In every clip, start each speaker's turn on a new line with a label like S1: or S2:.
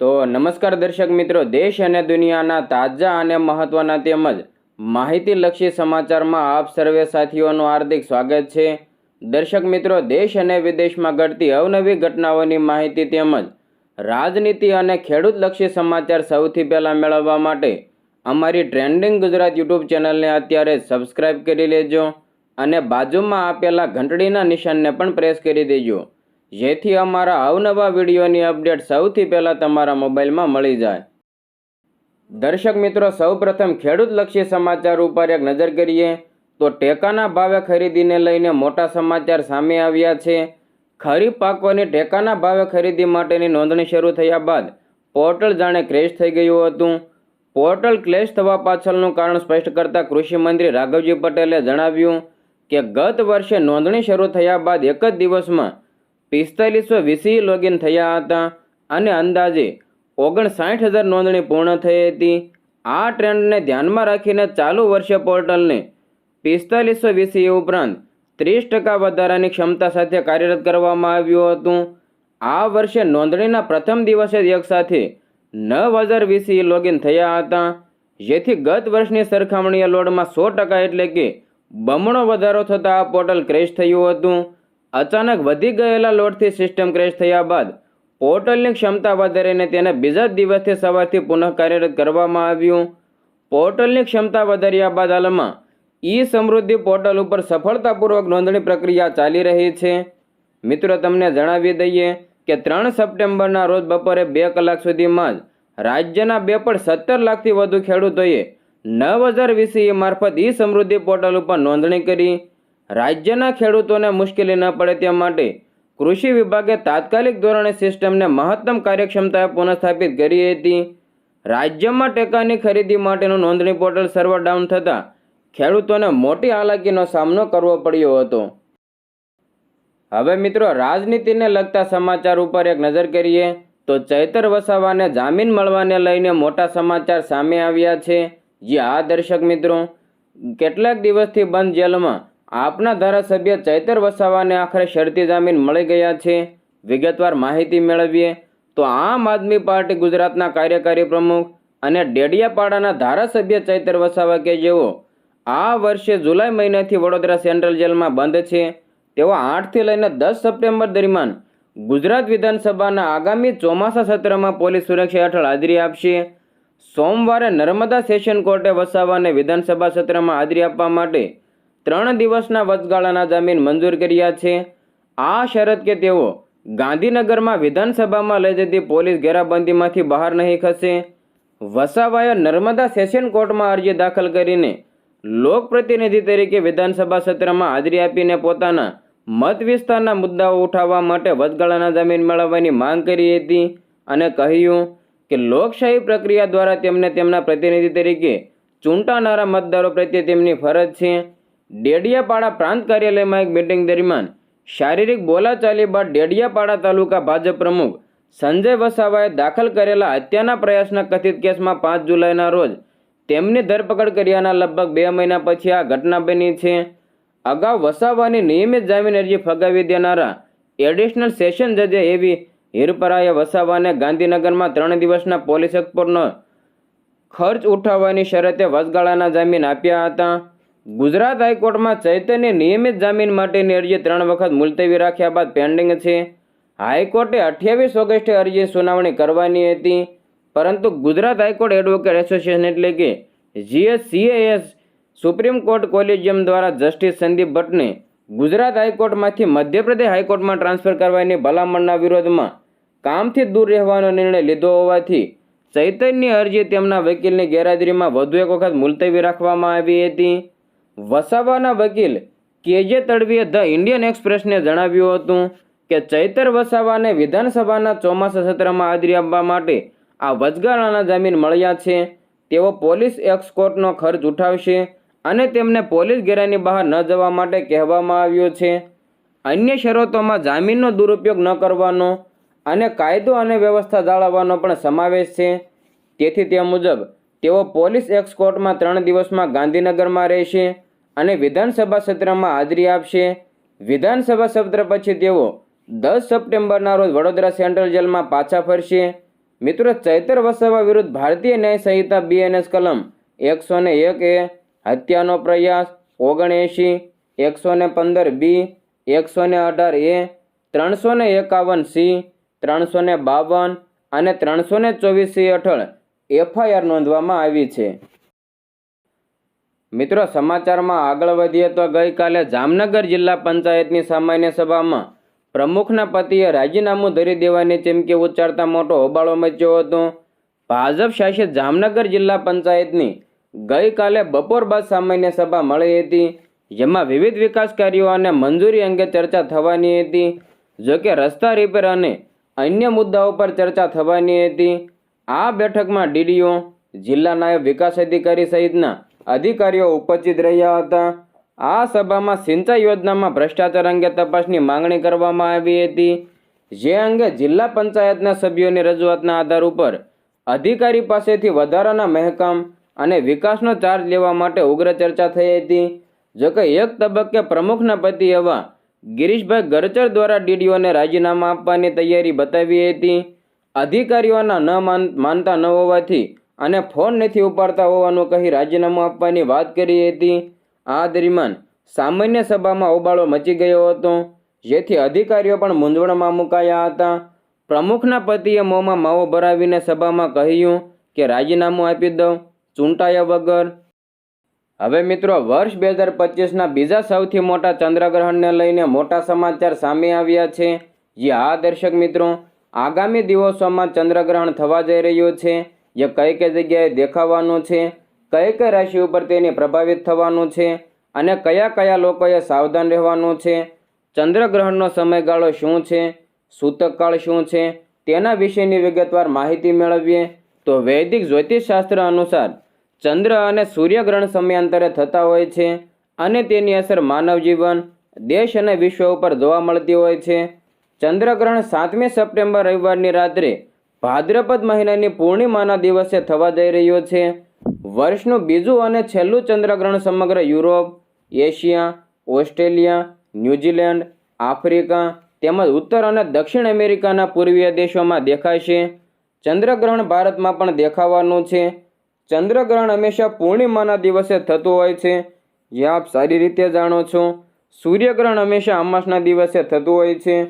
S1: તો નમસ્કાર દર્શક મિત્રો, દેશ અને દુનિયાના તાજા અને મહત્વના તેમજ માહિતીલક્ષી સમાચારમાં આપ સર્વે સાથીઓનું હાર્દિક સ્વાગત છે. દર્શક મિત્રો, દેશ અને વિદેશમાં ઘટતી અવનવી ઘટનાઓની માહિતી તેમજ રાજનીતિ અને ખેડૂતલક્ષી સમાચાર સૌથી પહેલાં મેળવવા માટે અમારી ટ્રેન્ડિંગ ગુજરાત યુટ્યુબ ચેનલને અત્યારે સબસ્ક્રાઇબ કરી લેજો અને બાજુમાં આપેલા ઘંટડીના નિશાનને પણ પ્રેસ કરી દેજો. જેથી અમારા અવનવા વિડીયોની અપડેટ સૌથી પહેલાં તમારા મોબાઈલમાં મળી જાય. દર્શક મિત્રો, સૌપ્રથમ ખેડૂતલક્ષી સમાચાર ઉપર એક નજર કરીએ. તો ટેકાના ભાવે ખરીદીને લઈને મોટા સમાચાર સામે આવ્યા છે. ખરીફ પાકોની ટેકાના ભાવે ખરીદી માટેની નોંધણી શરૂ થયા બાદ પોર્ટલ જાણે ક્રેશ થઈ ગયું હતું. પોર્ટલ ક્લેશ થવા પાછળનું કારણ સ્પષ્ટ કરતાં કૃષિ મંત્રી રાઘવજી પટેલે જણાવ્યું કે ગત વર્ષે નોંધણી શરૂ થયા બાદ એક જ દિવસમાં પિસ્તાલીસો વીસી લોગિન થયા હતા અને અંદાજે ઓગણસાઠ હજાર નોંધણી પૂર્ણ થઈ હતી. આ ટ્રેન્ડને ધ્યાનમાં રાખીને ચાલુ વર્ષે પોર્ટલને પિસ્તાલીસો વીસી ઉપરાંત ત્રીસ ટકા વધારાની ક્ષમતા સાથે કાર્યરત કરવામાં આવ્યું હતું. આ વર્ષે નોંધણીના પ્રથમ દિવસે જ એકસાથે નવ હજાર વીસી લોગિન થયા હતા. જેથી ગત વર્ષની સરખામણીએ લોડમાં સો ટકા એટલે કે બમણો વધારો થતાં આ પોર્ટલ ક્રેશ થયું હતું. અચાનક વધી ગયેલા લોડથી સિસ્ટમ ક્રેશ થયા બાદ પોર્ટલની ક્ષમતા વધારીને તેને બીજા દિવસથી સવારથી પુનઃ કાર્યરત કરવામાં આવ્યું. પોર્ટલની ક્ષમતા વધાર્યા બાદ હાલમાં ઈ સમૃદ્ધિ પોર્ટલ ઉપર સફળતાપૂર્વક નોંધણી પ્રક્રિયા ચાલી રહી છે. મિત્રો, તમને જણાવી દઈએ કે ત્રણ સપ્ટેમ્બરના રોજ બપોરે બે કલાક સુધીમાં જ રાજ્યના બે પણ સત્તર લાખથી વધુ ખેડૂતોએ નવ હજાર વીસી મારફત ઈ સમૃદ્ધિ પોર્ટલ ઉપર નોંધણી કરી. રાજ્યના ખેડૂતોને મુશ્કેલી ન પડે તે માટે કૃષિ વિભાગે તાત્કાલિક ધોરણે સિસ્ટમને મહત્તમ કાર્યક્ષમતાએ પુનઃસ્થાપિત કરી હતી. રાજ્યમાં ટેકાની ખરીદી માટેનું નોંધણી પોર્ટલ સર્વર ડાઉન થતાં ખેડૂતોને મોટી હાલાકીનો સામનો કરવો પડ્યો હતો. હવે મિત્રો, રાજનીતિને લગતા સમાચાર ઉપર એક નજર કરીએ તો ચૈતર વસાવાને જામીન મળવાને લઈને મોટા સમાચાર સામે આવ્યા છે. જે આ દર્શક મિત્રો, કેટલાક દિવસથી બંધ જેલમાં આપના ધારાસભ્ય ચૈતર વસાવાને આખરે શરતી જામીન મળી ગયા છે. વિગતવાર માહિતી મેળવીએ તો આમ આદમી પાર્ટી ગુજરાતના કાર્યકારી પ્રમુખ અને ડેડિયાપાડાના ધારાસભ્ય ચૈતર વસાવા કે જેઓ આ વર્ષે જુલાઈ મહિનાથી વડોદરા સેન્ટ્રલ જેલમાં બંધ છે, તેઓ આઠથી લઈને દસ સપ્ટેમ્બર દરમિયાન ગુજરાત વિધાનસભાના આગામી ચોમાસા સત્રમાં પોલીસ સુરક્ષા હેઠળ હાજરી આપશે. સોમવારે નર્મદા સેશન કોર્ટે વસાવાને વિધાનસભા સત્રમાં હાજરી આપવા માટે ત્રણ દિવસના વચગાળાના જામીન મંજૂર કર્યા છે. આ શરત કે તેઓ ગાંધીનગરમાં વિધાનસભામાં લઈ જતી પોલીસ ઘેરાબંધીમાંથી બહાર નહીં ખસે. વસાવાએ નર્મદા સેશન કોર્ટમાં અરજી દાખલ કરીને લોકપ્રતિનિધિ તરીકે વિધાનસભા સત્રમાં હાજરી આપીને પોતાના મત વિસ્તારના મુદ્દાઓ ઉઠાવવા માટે વચગાળાના જામીન મેળવવાની માંગ કરી હતી અને કહ્યું કે લોકશાહી પ્રક્રિયા દ્વારા તેમને તેમના પ્રતિનિધિ તરીકે ચૂંટાનારા મતદારો પ્રત્યે તેમની ફરજ છે. ડેડિયાપાડા પ્રાંત કાર્યાલયમાં એક મિટિંગ દરમિયાન શારીરિક બોલાચાલી બાદ ડેડિયાપાડા તાલુકા ભાજપ પ્રમુખ સંજય વસાવાએ દાખલ કરેલા હત્યાના પ્રયાસના કથિત કેસમાં પાંચ જુલાઈના રોજ તેમની ધરપકડ કર્યાના લગભગ બે મહિના પછી આ ઘટના બની છે. અગાઉ વસાવાની નિયમિત જામીન અરજી ફગાવી દેનારા એડિશનલ સેશન જજે એવી હિરપરાએ વસાવાને ગાંધીનગરમાં ત્રણ દિવસના પોલીસ એક્સપોર્ટનો ખર્ચ ઉઠાવવાની શરતે વચગાળાના જામીન આપ્યા હતા. ગુજરાત હાઈકોર્ટમાં ચૈતન્ય નિયમિત જામીન માટેની અરજી ત્રણ વખત મુલતવી રાખ્યા બાદ પેન્ડિંગ છે. હાઈકોર્ટે અઠ્યાવીસ ઓગસ્ટે અરજી સુનાવણી કરવાની હતી, પરંતુ ગુજરાત હાઈકોર્ટ એડવોકેટ એસોસિએશન એટલે કે જીએસસીએએસ સુપ્રીમ કોર્ટ કોલેજિયમ દ્વારા જસ્ટિસ સંદીપ ભટ્ટને ગુજરાત હાઈકોર્ટમાંથી મધ્યપ્રદેશ હાઈકોર્ટમાં ટ્રાન્સફર કરવાની ભલામણના વિરોધમાં કામથી દૂર રહેવાનો નિર્ણય લીધો હોવાથી ચૈતન્ય અરજી તેમના વકીલની ગેરહાજરીમાં વધુ એક વખત મુલતવી રાખવામાં આવી હતી. વસાવાના વકીલ કેજે તડવીએ ધ ઇન્ડિયન એક્સપ્રેસને જણાવ્યું હતું કે ચૈતર વસાવાને વિધાનસભાના ચોમાસા સત્રમાં હાજરી આપવા માટે આ વચગાળાના જામીન મળ્યા છે. તેઓ પોલીસ એક્સકોર્ટનો ખર્ચ ઉઠાવશે અને તેમને પોલીસ ઘેરાની બહાર ન જવા માટે કહેવામાં આવ્યું છે. અન્ય શરતોમાં જામીનનો દુરુપયોગ ન કરવાનો અને કાયદો અને વ્યવસ્થા જાળવવાનો પણ સમાવેશ છે. તેથી તે મુજબ તેઓ પોલીસ એક્સકોર્ટમાં ત્રણ દિવસમાં ગાંધીનગરમાં રહેશે. અને વિધાનસભા સત્રમાં હાજરી આપશે. વિધાનસભા સત્ર પછી તેઓ દસ સપ્ટેમ્બરના રોજ વડોદરા સેન્ટ્રલ જેલમાં પાછા ફરશે. મિત્રો, ચૈતર વસાવા વિરુદ્ધ ભારતીય ન્યાય સંહિતા બીએનએસ કલમ એકસો ને એક એ હત્યાનો પ્રયાસ, ઓગણએંશી, એકસો ને પંદર બી, એકસો ને અઢાર એ, ત્રણસો ને એકાવન સી, ત્રણસો ને બાવન અને ત્રણસો ને ચોવીસ સી હેઠળ એફઆઈઆર નોંધવામાં આવી છે. મિત્રો, સમાચારમાં આગળ વધીએ તો ગઈકાલે જામનગર જિલ્લા પંચાયતની સામાન્ય સભામાં પ્રમુખના પતિએ રાજીનામું ધરી દેવાની ચીમકી ઉચ્ચારતા મોટો હોબાળો મચ્યો હતો. ભાજપ શાસિત જામનગર જિલ્લા પંચાયતની ગઈકાલે બપોર બાદ સામાન્ય સભા મળી હતી, જેમાં વિવિધ વિકાસ કાર્યો અને મંજૂરી અંગે ચર્ચા થવાની હતી. જોકે રસ્તા રિપેર અને અન્ય મુદ્દાઓ પર ચર્ચા થવાની હતી. આ બેઠકમાં ડીડીઓ, જિલ્લા નાયબ વિકાસ અધિકારી સહિતના અધિકારીઓ ઉપસ્થિત રહ્યા હતા. આ સભામાં સિંચાઈ યોજનામાં ભ્રષ્ટાચાર અંગે તપાસની માંગણી કરવામાં આવી હતી. જે અંગે જિલ્લા પંચાયતના સભ્યોની રજૂઆતના આધાર ઉપર અધિકારી પાસેથી વધારાના મહેકામ અને વિકાસનો ચાર્જ લેવા માટે ઉગ્ર ચર્ચા થઈ હતી. જોકે એક તબક્કે પ્રમુખના પતિ એવા ગિરીશભાઈ ગરચર દ્વારા ડીડીઓને રાજીનામા આપવાની તૈયારી બતાવી હતી. અધિકારીઓના ન માન માનતા ન હોવાથી અને ફોન નથી ઉપાડતા હોવાનું કહી રાજીનામું આપવાની વાત કરી હતી. આ દરમિયાન સામાન્ય સભામાં હોબાળો મચી ગયો હતો, જેથી અધિકારીઓ પણ મૂંઝવણમાં મુકાયા હતા. પ્રમુખના પતિએ મોંમાં માવો ભરાવીને સભામાં કહ્યું કે, રાજીનામું આપી દઉં, ચૂંટાયા વગર. હવે મિત્રો, વર્ષ બે હજાર પચીસના બીજા સૌથી મોટા ચંદ્રગ્રહણને લઈને મોટા સમાચાર સામે આવ્યા છે. જે આ દર્શક મિત્રો, આગામી દિવસોમાં ચંદ્રગ્રહણ થવા જઈ રહ્યું છે. જે કઈ કઈ જગ્યાએ દેખાવાનું છે, કઈ કઈ રાશિ ઉપર તેને પ્રભાવિત થવાનું છે અને કયા કયા લોકોએ સાવધાન રહેવાનું છે ચંદ્રગ્રહણનો સમયગાળો શું છે, સૂતકકાળ શું છે, તેના વિશેની વિગતવાર માહિતી મેળવીએ તો વૈદિક જ્યોતિષશાસ્ત્ર અનુસાર ચંદ્ર અને સૂર્યગ્રહણ સમયાંતરે થતા હોય છે અને તેની અસર માનવ જીવન, દેશ અને વિશ્વ ઉપર જોવા મળતી હોય છે. ચંદ્રગ્રહણ સાતમી સપ્ટેમ્બર રવિવારની રાત્રે ભાદ્રપદ મહિનાની પૂર્ણિમાના દિવસે થવા જઈ રહ્યો છે. વર્ષનું બીજું અને છેલ્લું ચંદ્રગ્રહણ સમગ્ર Europe, Asia, Australia, New Zealand, Africa તેમજ ઉત્તર અને દક્ષિણ અમેરિકાના પૂર્વીય દેશોમાં દેખાશે ચંદ્રગ્રહણ ભારતમાં પણ દેખાવાનું છે. ચંદ્રગ્રહણ હંમેશા પૂર્ણિમાના દિવસે થતું હોય છે. જે આપ સારી રીતે જાણો છો. સૂર્યગ્રહણ હંમેશા અમાસના દિવસે થતું હોય છે.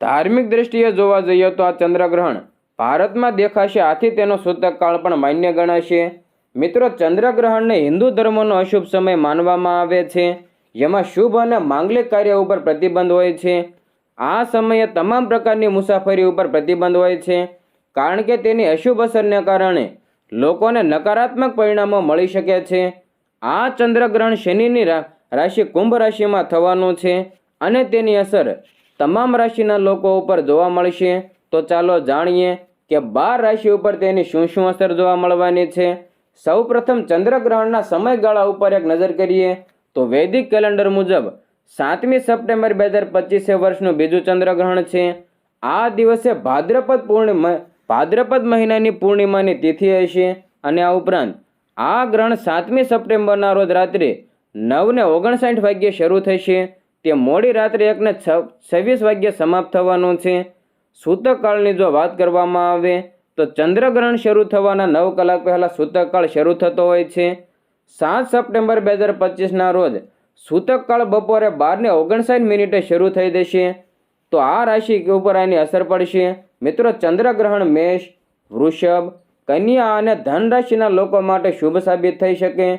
S1: ધાર્મિક દ્રષ્ટિએ જોવા જઈએ તો આ ચંદ્રગ્રહણ ભારતમાં દેખાશે આથી તેનો સૂતકકાળ પણ માન્ય ગણાશે. મિત્રો, ચંદ્રગ્રહણને હિન્દુ ધર્મનો અશુભ સમય માનવામાં આવે છે. જેમાં શુભ અને માંગલિક કાર્ય ઉપર પ્રતિબંધ હોય છે. આ સમયે તમામ પ્રકારની મુસાફરી ઉપર પ્રતિબંધ હોય છે. કારણ કે તેની અશુભ અસરને કારણે લોકોને નકારાત્મક પરિણામો મળી શકે છે. આ ચંદ્રગ્રહણ શનિની રાશિ કુંભ રાશિમાં થવાનું છે અને તેની અસર તમામ રાશિના લોકો ઉપર જોવા મળશે. તો ચાલો જાણીએ કે બાર રાશિ ઉપર તેની શું શું અસર જોવા મળવાની છે? સૌપ્રથમ ચંદ્રગ્રહણના સમયગાળા ઉપર એક નજર કરીએ તો વૈદિક કેલેન્ડર મુજબ સાતમી સપ્ટેમ્બર બે હજાર પચીસે વર્ષનું બીજું ચંદ્રગ્રહણ છે. આ દિવસે ભાદ્રપદ પૂર્ણિમા, ભાદ્રપદ મહિનાની પૂર્ણિમાની તિથિ હશે અને આ ઉપરાંત આ ગ્રહણ સાતમી સપ્ટેમ્બરના રોજ રાત્રે નવને ઓગણસાઠ વાગ્યે શરૂ થશે. તે મોડી રાત્રે એકને છ, છવ્વીસ વાગ્યે સમાપ્ત થવાનું છે. સૂતકકાળની જો વાત કરવામાં આવે, તો ચંદ્રગ્રહણ શરૂ થવાના નવ કલાક પહેલાં સૂતકકાળ શરૂ થતો હોય છે. સાત સપ્ટેમ્બર બે હજાર પચીસના રોજ સૂતકકાળ બપોરે બારને ઓગણસાઠ મિનિટે શરૂ થઈ જશે. તો આ રાશિ ઉપર આની અસર પડશે. મિત્રો, ચંદ્રગ્રહણ મેષ, વૃષભ, કન્યા અને ધન રાશિના લોકો માટે શુભ સાબિત થઈ શકે.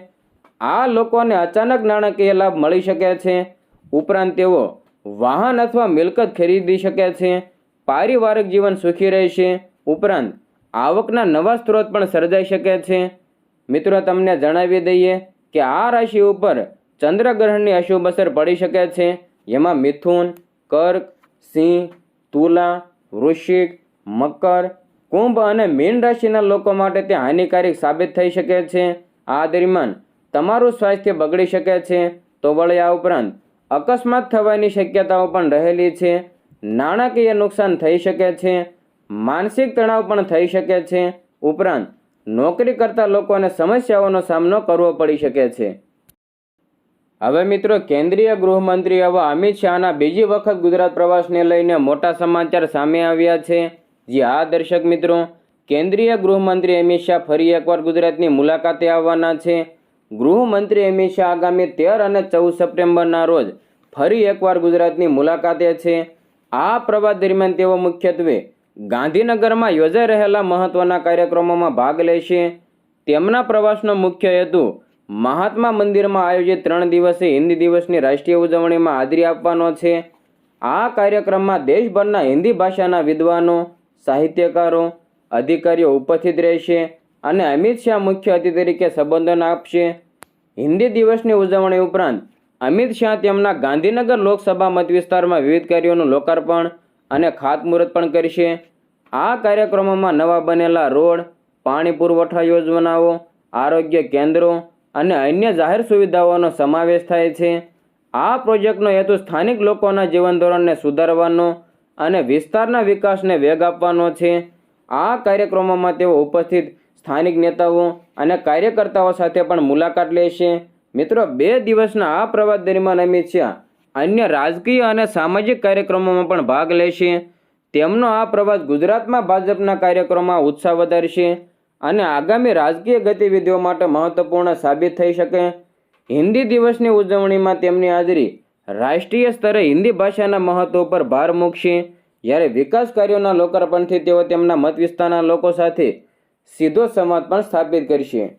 S1: આ લોકોને અચાનક નાણાકીય લાભ મળી શકે છે. ઉપરાંત તેઓ વાહન અથવા મિલકત ખરીદી શકે છે. પારિવારિક જીવન સુખી રહેશે ઉપરાંત, આવકના નવા સ્ત્રોત પણ સર્જાઈ શકે છે. મિત્રો, તમને જણાવી દઈએ કે આ રાશિ ઉપર ચંદ્રગ્રહણની અશુભ અસર પડી શકે છે. જેમાં મિથુન, કર્ક, સિંહ, તુલા, વૃશ્ચિક, મકર, કુંભ અને મીન રાશિના લોકો માટે તે હાનિકારક સાબિત થઈ શકે છે. આ દરમિયાન તમારું સ્વાસ્થ્ય બગડી શકે છે. તો વળી આ ઉપરાંત અકસ્માત થવાની શક્યતાઓ પણ રહેલી છે. નાણાકીય નુકસાન થઈ શકે છે, માનસિક તણાવ પણ થઈ શકે છે, ઉપરાંત નોકરી કરતા લોકોને સમસ્યાઓનો સામનો કરવો પડી શકે છે. હવે મિત્રો, કેન્દ્રીય ગૃહમંત્રી એવા અમિત શાહના બીજી વખત ગુજરાત પ્રવાસને લઈને મોટા સમાચાર સામે આવ્યા છે. જે આ દર્શક મિત્રો, કેન્દ્રીય ગૃહમંત્રી અમિત શાહ ફરી એકવાર ગુજરાતની મુલાકાતે આવવાના છે. ગૃહમંત્રી અમિત શાહ આગામી તેર અને ચૌદ સપ્ટેમ્બરના રોજ ફરી એકવાર ગુજરાતની મુલાકાતે છે. આ પ્રવાસ દરમિયાન તેઓ મુખ્યત્વે ગાંધીનગરમાં યોજાઈ રહેલા મહત્વના કાર્યક્રમોમાં ભાગ લેશે તેમના પ્રવાસનો મુખ્ય હેતુ મહાત્મા મંદિરમાં આયોજિત ત્રણ દિવસીય હિન્દી દિવસની રાષ્ટ્રીય ઉજવણીમાં હાજરી આપવાનો છે. આ કાર્યક્રમમાં દેશભરના હિન્દી ભાષાના વિદ્વાનો, સાહિત્યકારો, અધિકારીઓ ઉપસ્થિત રહેશે અને અમિત શાહ મુખ્ય અતિથિ તરીકે સંબોધન આપશે. હિન્દી દિવસની ઉજવણી ઉપરાંત અમિત શાહ તેમના ગાંધીનગર લોકસભા મત વિસ્તારમાં વિવિધ કાર્યોનું લોકાર્પણ અને ખાતમુહૂર્ત પણ કરશે. આ કાર્યક્રમોમાં નવા બનેલા રોડ, પાણી પુરવઠા યોજનાઓ, આરોગ્ય કેન્દ્રો અને અન્ય જાહેર સુવિધાઓનો સમાવેશ થાય છે. આ પ્રોજેક્ટનો હેતુ સ્થાનિક લોકોના જીવન ધોરણને સુધારવાનો અને વિસ્તારના વિકાસને વેગ આપવાનો છે. આ કાર્યક્રમોમાં તેઓ ઉપસ્થિત સ્થાનિક નેતાઓ અને કાર્યકર્તાઓ સાથે પણ મુલાકાત લેશે. મિત્રો, બે દિવસના આ પ્રવાસ દરમિયાન અમિત શાહ અન્ય રાજકીય અને સામાજિક કાર્યક્રમોમાં પણ ભાગ લેશે. તેમનો આ પ્રવાસ ગુજરાતમાં ભાજપના કાર્યક્રમમાં ઉત્સાહ વધારશે અને આગામી રાજકીય ગતિવિધિઓ માટે મહત્વપૂર્ણ સાબિત થઈ શકે. હિન્દી દિવસની ઉજવણીમાં તેમની હાજરી રાષ્ટ્રીય સ્તરે હિન્દી ભાષાના મહત્વ પર ભાર મૂકશે. જ્યારે વિકાસ કાર્યોના લોકાર્પણથી તેઓ તેમના મત વિસ્તારના લોકો સાથે સીધો સંવાદ પણ સ્થાપિત કરશે.